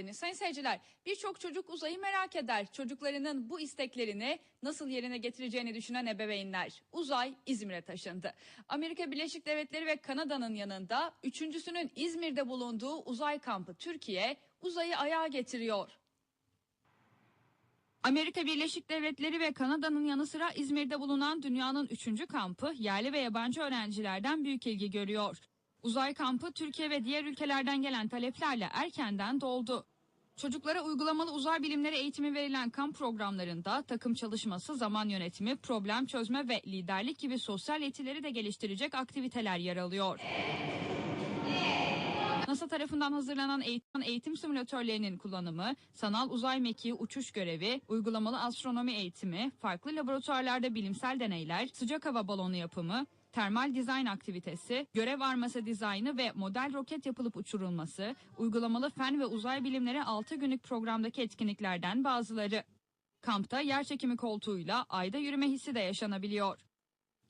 geldiniz. Sayın seyirciler, birçok çocuk uzayı merak eder. Çocuklarının bu isteklerini nasıl yerine getireceğini düşünen ebeveynler. Uzay İzmir'e taşındı. Amerika Birleşik Devletleri ve Kanada'nın yanında üçüncüsünün İzmir'de bulunduğu uzay kampı Türkiye uzayı ayağa getiriyor. Amerika Birleşik Devletleri ve Kanada'nın yanı sıra İzmir'de bulunan dünyanın üçüncü kampı yerli ve yabancı öğrencilerden büyük ilgi görüyor. Uzay kampı Türkiye ve diğer ülkelerden gelen taleplerle erkenden doldu. Çocuklara uygulamalı uzay bilimleri eğitimi verilen kamp programlarında takım çalışması, zaman yönetimi, problem çözme ve liderlik gibi sosyal yetileri de geliştirecek aktiviteler yer alıyor. NASA tarafından hazırlanan eğitim, eğitim simülatörlerinin kullanımı, sanal uzay mekiği uçuş görevi, uygulamalı astronomi eğitimi, farklı laboratuvarlarda bilimsel deneyler, sıcak hava balonu yapımı, termal dizayn aktivitesi, görev arması dizaynı ve model roket yapılıp uçurulması, uygulamalı fen ve uzay bilimleri 6 günlük programdaki etkinliklerden bazıları. Kampta yer çekimi koltuğuyla ayda yürüme hissi de yaşanabiliyor.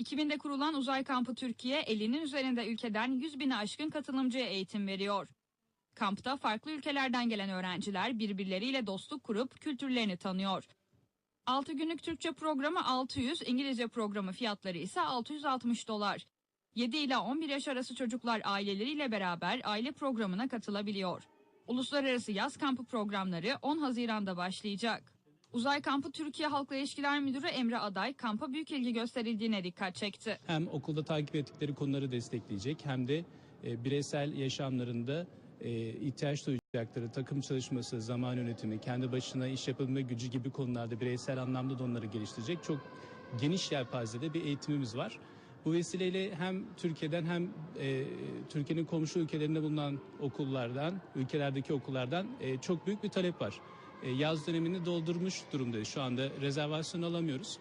2000'de kurulan Uzay Kampı Türkiye 50'nin üzerinde ülkeden 100 bini aşkın katılımcıya eğitim veriyor. Kampta farklı ülkelerden gelen öğrenciler birbirleriyle dostluk kurup kültürlerini tanıyor. 6 günlük Türkçe programı 600, İngilizce programı fiyatları ise 660 dolar. 7 ile 11 yaş arası çocuklar aileleriyle beraber aile programına katılabiliyor. Uluslararası yaz kampı programları 10 Haziran'da başlayacak. Uzay Kampı Türkiye Halkla İlişkiler Müdürü Emre Aday kampa büyük ilgi gösterildiğine dikkat çekti. hem okulda takip ettikleri konuları destekleyecek hem de e, bireysel yaşamlarında e, ihtiyaç duyacakları takım çalışması, zaman yönetimi, kendi başına iş yapabilme gücü gibi konularda bireysel anlamda da onları geliştirecek çok geniş yelpazede bir eğitimimiz var. Bu vesileyle hem Türkiye'den hem e, Türkiye'nin komşu ülkelerinde bulunan okullardan, ülkelerdeki okullardan e, çok büyük bir talep var. E, yaz dönemini doldurmuş durumdayız. Şu anda rezervasyon alamıyoruz.